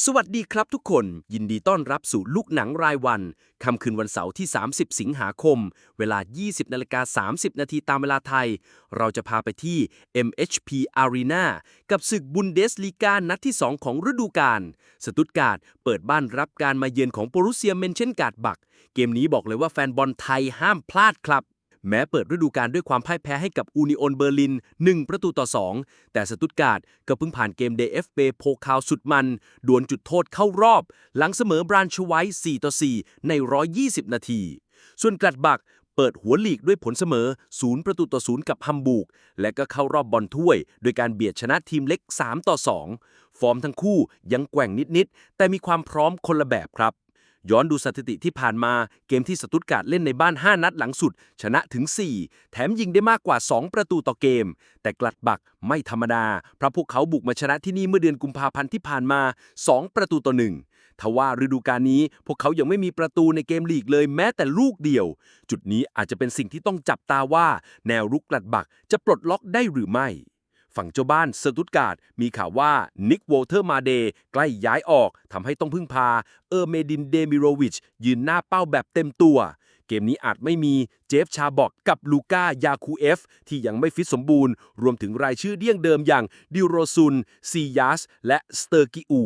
สวัสดีครับทุกคน ยินดีต้อนรับสู่ลูกหนังรายวันค่ำคืนวันเสาร์ที่ 30 สิงหาคม เวลา 20นาฬิกา30 นาทีตามเวลาไทย เราจะพาไปที่ MHP Arena กับศึกบุนเดสลีกานัดที่ 2 ของฤดูกาลสตุตการ์ดเปิดบ้านรับการมาเยือนของโปรุเซียเมนเชนการ์ดบัก เกมนี้บอกเลยว่าแฟนบอลไทยห้ามพลาดครับ แม้เปิดฤดูกาลด้วยความพ่ายแพ้ให้กับอูนิโอนเบอร์ลิน 1 ประตูต่อ 2 แต่สตุตการ์ดก็เพิ่งผ่านเกม DFB โพคาวสุดมัน ดวลจุดโทษเข้ารอบ หลังเสมอบรานชไว้ 4 ต่อ 4 ใน 120 นาที ส่วนกลัดบักเปิดหัวลีกด้วยผลเสมอ 0 ประตูต่อ 0 กับฮัมบูร์กและก็เข้ารอบบอลถ้วย โดยการเบียดชนะทีมเล็ก 3 ต่อ 2 ฟอร์มทั้งคู่ยังแกว่งนิด ๆ แต่มีความพร้อมคนละแบบครับ ย้อนดูสถิติที่ผ่านมาเกมที่สตุตการ์ดเล่นในบ้าน 5 นัดหลังสุด ชนะถึง 4 แถมยิงได้มากกว่า 2 ประตูต่อเกม แต่กลัดบักไม่ธรรมดา เพราะพวกเขาบุกมาชนะที่นี่เมื่อเดือนกุมภาพันธ์ที่ผ่านมา 2 ประตูต่อหนึ่งทว่าฤดูกาลนี้พวกเขายังไม่มีประตูในเกมลีกเลยแม้แต่ลูกเดียว จุดนี้อาจจะเป็นสิ่งที่ต้องจับตาว่า แนวรุกกลัดบักจะปลดล็อกได้หรือไม่ ฝั่งเจ้าบ้านสตุตการ์ดมีข่าวว่านิกโวเทอร์มาเดย์ใกล้ย้ายออกทำให้ต้องพึ่งพา เออร์เมดินเดมิโรวิช ยืนหน้าเป้าแบบเต็มตัว เกมนี้อาจไม่มีเจฟชาบอกกับลูก้ายาคูเอฟ ที่ยังไม่ฟิตสมบูรณ์ รวมถึงรายชื่อเดี้ยงเดิมอย่างดิโรซุนซียัสและสเตอร์กิอู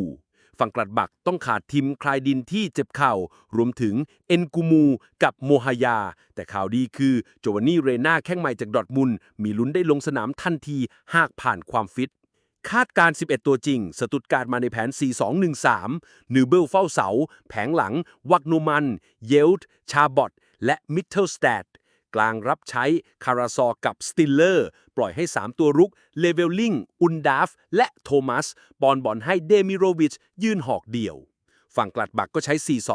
ฝั่งกลัดบักต้องขาดทีมคลายดินที่เจ็บเข่า รวมถึงเอ็นกูมูกับโมฮายา แต่ข่าวดีคือโจวานนี่เรนาแข้งใหม่จากดอทมุนมีลุ้นได้ลงสนามทันทีหากผ่านความฟิต คาดการ 11 ตัวจริง สตุตการ์ดมาในแผน 4-2-1-3นูเบิลเฝ้าเสา แผงหลัง วักนูมัน เยลต์ ชาบอตและมิทเทิลสแตด กลางรับใช้คาราซอกับสติลเลอร์ ปล่อยให้ 3 ตัวรุก เลเวลลิง อุนดาฟ และโทมัสบอลบอลให้เดมิโรวิช ยืนหอกเดี่ยว ฝั่งกลัดบักก็ใช้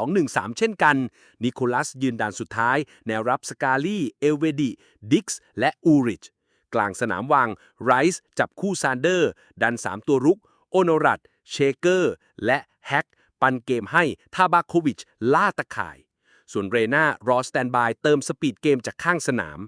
4-2-1-3 เช่นกัน นิโคลัสยืนด่านสุดท้าย แนวรับสกาลี่ เอลเวดิ ดิกส์ และอูริช กลางสนามวางไรส์จับคู่ซานเดอร์ ดัน 3 ตัวรุก โอโนรัตเชเกอร์ และแฮกปันเกมให้ทาบาโควิชล่าตะข่าย ส่วนเรนารอสแตนบายเติมสปีดเกมจากข้างสนาม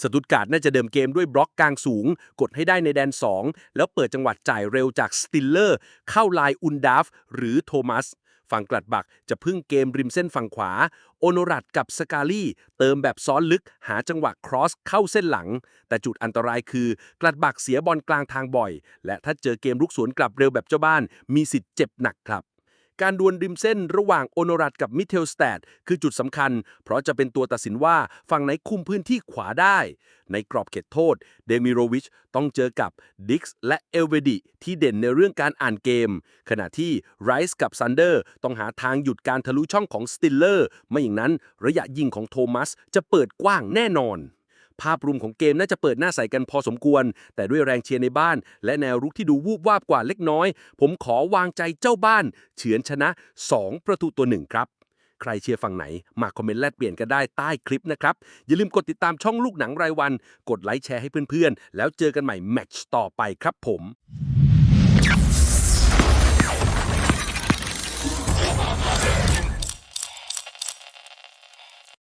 สตุตการ์ดน่าจะเดิมเกมด้วยบล็อกกลางสูง กดให้ได้ในแดน 2 แล้วเปิดจังหวัดจ่ายเร็วจากสติลเลอร์ เข้าลายอุนดาฟ หรือโทมัส ฝั่งกลัดบักจะพึ่งเกมริมเส้นฝั่งขวา โอนรัตกับสกาลี่เติมแบบซ้อนลึกหาจังหวะครอสเข้าเส้นหลัง แต่จุดอันตรายคือกลัดบักเสียบอลกลางทางบ่อย และถ้าเจอเกมลุกสวนกลับเร็วแบบเจ้าบ้าน มีสิทธิ์เจ็บหนักครับ การดวลริมเส้นระหว่างโอนรัตกับมิเทลสแตดคือจุดสำคัญ เพราะจะเป็นตัวตัดสินว่าฝั่งไหนคุมพื้นที่ขวาได้ ในกรอบเขตโทษ เดมิโรวิชต้องเจอกับดิกส์และเอลเวดิที่เด่นในเรื่องการอ่านเกม ขณะที่ไรส์กับซันเดอร์ต้องหาทางหยุดการทะลุช่องของสติลเลอร์ไม่อย่างนั้นระยะยิงของโทมัสจะเปิดกว้างแน่นอน ภาพรวมของเกมน่าจะเปิดหน้าใสกันพอสมควร แต่ด้วยแรงเชียร์ในบ้าน และแนวรุกที่ดูวูบวาบกว่าเล็กน้อย ผมขอวางใจเจ้าบ้าน เฉือนชนะ 2 ประตูตัวหนึ่งครับใครเชียร์ฝั่งไหน มาคอมเมนต์แลกเปลี่ยนกันได้ใต้คลิปนะครับ อย่าลืมกดติดตามช่องลูกหนังรายวัน กดไลค์แชร์ให้เพื่อนๆ แล้วเจอกันใหม่แมตช์ต่อไปครับผม